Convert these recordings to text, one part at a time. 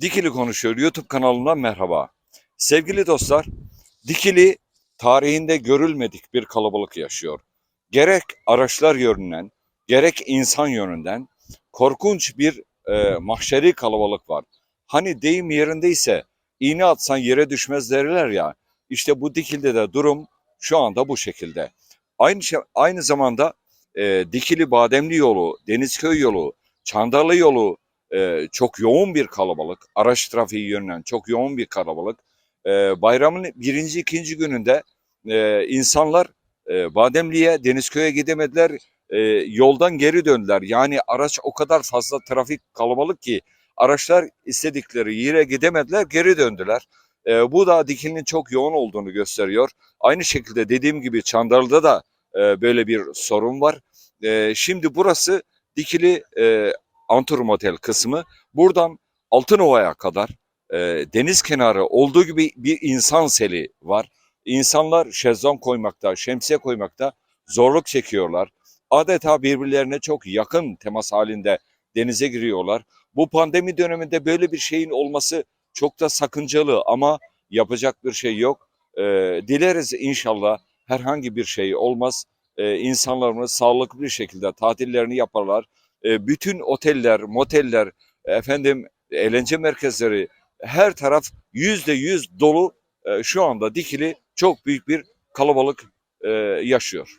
Dikili Konuşuyor YouTube kanalından merhaba. Sevgili dostlar, Dikili tarihinde görülmedik bir kalabalık yaşıyor. Gerek araçlar yönünden, gerek insan yönünden korkunç bir e, mahşeri kalabalık var. Hani deyim yerindeyse iğne atsan yere düşmez derler ya. İşte bu Dikili'de de durum şu anda bu şekilde. Aynı şey, aynı zamanda e, Dikili Bademli yolu, Denizköy yolu, Çandarlı yolu, e, çok yoğun bir kalabalık. Araç trafiği yönünden çok yoğun bir kalabalık. E, bayramın birinci, ikinci gününde e, insanlar e, Bademli'ye, Denizköy'e gidemediler. E, yoldan geri döndüler. Yani araç o kadar fazla trafik kalabalık ki araçlar istedikleri yere gidemediler, geri döndüler. E, bu da dikilinin çok yoğun olduğunu gösteriyor. Aynı şekilde dediğim gibi Çandarlı'da da e, böyle bir sorun var. E, şimdi burası Dikili e, Antur Motel kısmı. Buradan Altınova'ya kadar e, deniz kenarı olduğu gibi bir insan seli var. İnsanlar şezlong koymakta, şemsiye koymakta zorluk çekiyorlar. Adeta birbirlerine çok yakın temas halinde denize giriyorlar. Bu pandemi döneminde böyle bir şeyin olması çok da sakıncalı ama yapacak bir şey yok. E, dileriz inşallah herhangi bir şey olmaz. E, insanlarımız sağlıklı bir şekilde tatillerini yaparlar e, bütün oteller, moteller, efendim eğlence merkezleri her taraf yüzde yüz dolu. E, şu anda Dikili çok büyük bir kalabalık e, yaşıyor.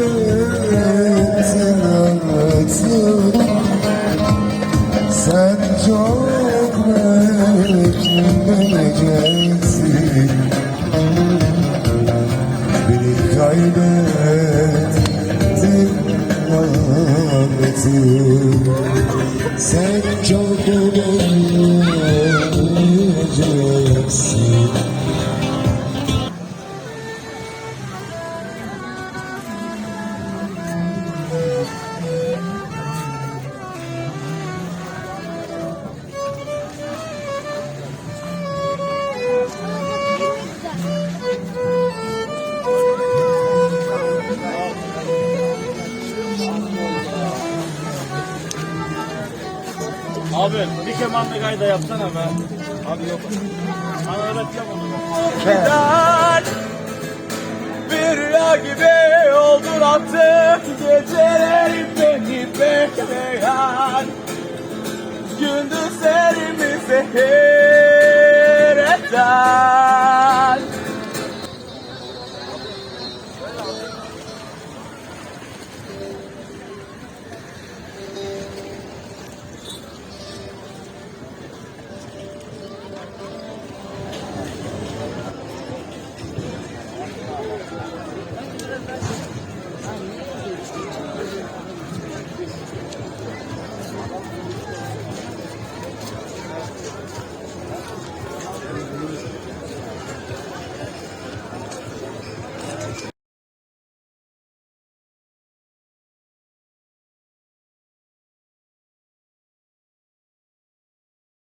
Kaybettin artık Sen çok kemanlı kayda yapsana be. Abi yok. Sana öğreteceğim onu ben. Giden bir rüya gibi oldun artık Gecelerim beni bekleyen Gündüzlerimi zehir eder